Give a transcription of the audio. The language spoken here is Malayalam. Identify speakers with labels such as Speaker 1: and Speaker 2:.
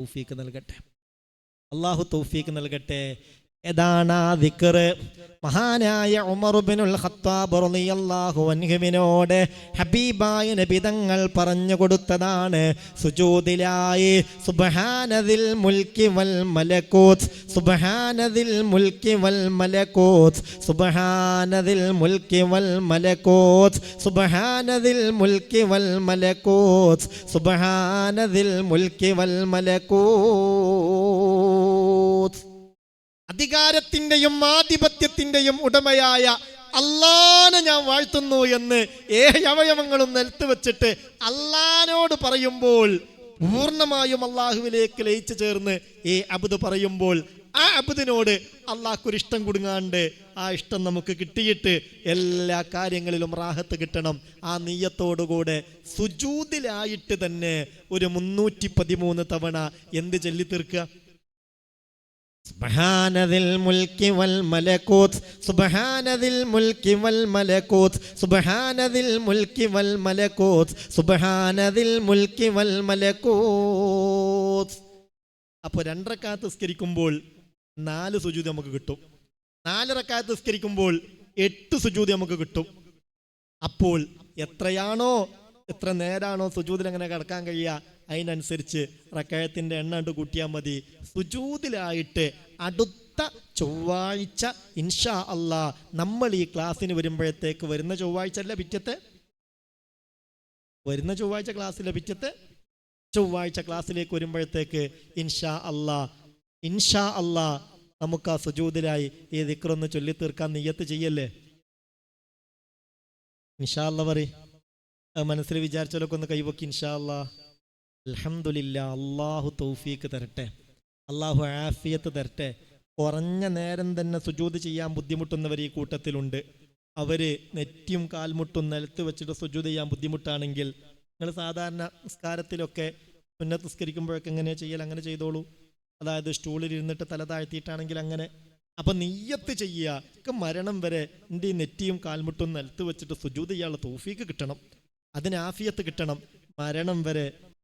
Speaker 1: തൗഫീക്ക് നൽകട്ടെ. അള്ളാഹു തൗഫീക്ക് നൽകട്ടെ. ഏതാണ് ആ ദിക്കറ്? മഹാനായ ഉമറുബിനുൽ ഖത്താബ് റളിയല്ലാഹു അൻഹുവിനോട് ഹബീബായ നബി തങ്ങൾ പറഞ്ഞു കൊടുത്തതാണ് സുജൂദിലായി സുബ്ഹാനദിൽ മുൽക്കി വൽ മലക്കൂത്ത് സുബ്ഹാനദിൽ മുൽക്കി വൽ മലക്കൂത്ത് സുബ്ഹാനദിൽ മുൽക്കി വൽ മലക്കൂത്ത് സുബ്ഹാനദിൽ മുൽക്കി വൽ മലക്കൂത്ത് സുബ്ഹാനദിൽ മുൽക്കി വൽ മലക്കൂത്ത്. അധികാരത്തിന്റെയും ആധിപത്യത്തിന്റെയും ഉടമയായ അള്ളാനെ ഞാൻ വാഴ്ത്തുന്നു എന്ന് ഏഴ് അവയവങ്ങളും നിലത്ത് വെച്ചിട്ട് അല്ലാനോട് പറയുമ്പോൾ പൂർണമായും അള്ളാഹുവിലേക്ക് ലയിച്ചു ചേർന്ന് ഈ അബുദ് പറയുമ്പോൾ ആ അബുദിനോട് അള്ളാഹ്ക്കൊരു ഇഷ്ടം കൊടുങ്ങാണ്ട് ആ ഇഷ്ടം നമുക്ക് കിട്ടിയിട്ട് എല്ലാ കാര്യങ്ങളിലും റാഹത്ത് കിട്ടണം. ആ നീയത്തോടുകൂടെ സുജൂതിലായിട്ട് തന്നെ ഒരു മുന്നൂറ്റി പതിമൂന്ന് തവണ എന്ത് ചൊല്ലി തീർക്കുക സുബഹാനദിൽ വൽ വൽ വൽ വൽ അപ്പോൾ രണ്ടരക്കാത്ത് സ്കരിക്കുമ്പോൾ നാല് സുജൂതി നമുക്ക് കിട്ടും. നാലരക്കാത്ത് സ്കരിക്കുമ്പോൾ എട്ട് സുജൂതി നമുക്ക് കിട്ടും. അപ്പോൾ എത്രയാണോ എത്ര നേരാണോ സുജൂതിൽ അങ്ങനെ കിടക്കാൻ കഴിയുക? അതിനനുസരിച്ച് റക്കായത്തിന്റെ എണ്ണ കണ്ട് കൂട്ടിയാൽ മതി. സുജൂതിലായിട്ട് അടുത്ത ചൊവ്വാഴ്ച ഇൻഷാ അള്ളാ നമ്മൾ ഈ ക്ലാസ്സിന് വരുമ്പോഴത്തേക്ക് വരുന്ന ചൊവ്വാഴ്ച അല്ല പിറ്റത്തെ? വരുന്ന ചൊവ്വാഴ്ച ക്ലാസ്സിലെ പിറ്റത്തെ? ചൊവ്വാഴ്ച ക്ലാസ്സിലേക്ക് വരുമ്പോഴത്തേക്ക് ഇൻഷാ അള്ളാ ഇൻഷാ അള്ളാ നമുക്ക് ആ സുജൂതിലായി ഈ ദിക്റൊന്ന് ചൊല്ലി തീർക്കാൻ നെയ്യത്ത് ചെയ്യല്ലേ? ഇൻഷാ അല്ല പറ മനസ്സിൽ വിചാരിച്ചാലൊക്കെ ഒന്ന് കൈവക്കി ഇൻഷാ അല്ലാ അൽഹംദുലില്ല അള്ളാഹു തൗഫീക്ക് തരട്ടെ അള്ളാഹു ആഫിയത്ത് തരട്ടെ. കുറഞ്ഞ നേരം തന്നെ സുജൂത് ചെയ്യാൻ ബുദ്ധിമുട്ടുന്നവർ ഈ കൂട്ടത്തിലുണ്ട്. അവർ നെറ്റിയും കാൽമുട്ടും നിലത്ത് വെച്ചിട്ട് സുജൂത് ചെയ്യാൻ ബുദ്ധിമുട്ടാണെങ്കിൽ നിങ്ങൾ സാധാരണ നിസ്കാരത്തിലൊക്കെ ഉന്നത നിസ്കരിക്കുമ്പോഴൊക്കെ എങ്ങനെയാ ചെയ്യൽ അങ്ങനെ ചെയ്തോളൂ. അതായത് സ്റ്റൂളിൽ ഇരുന്നിട്ട് തല താഴ്ത്തിയിട്ടാണെങ്കിൽ അങ്ങനെ. അപ്പൊ നെയ്യത്ത് ചെയ്യുക. മരണം വരെ എന്റെ ഈ നെറ്റിയും കാൽമുട്ടും നിലത്ത് വെച്ചിട്ട് സുജൂത് ചെയ്യാനുള്ള തോഫീക്ക് കിട്ടണം. അതിന് ആഫിയത്ത് കിട്ടണം. മരണം വരെ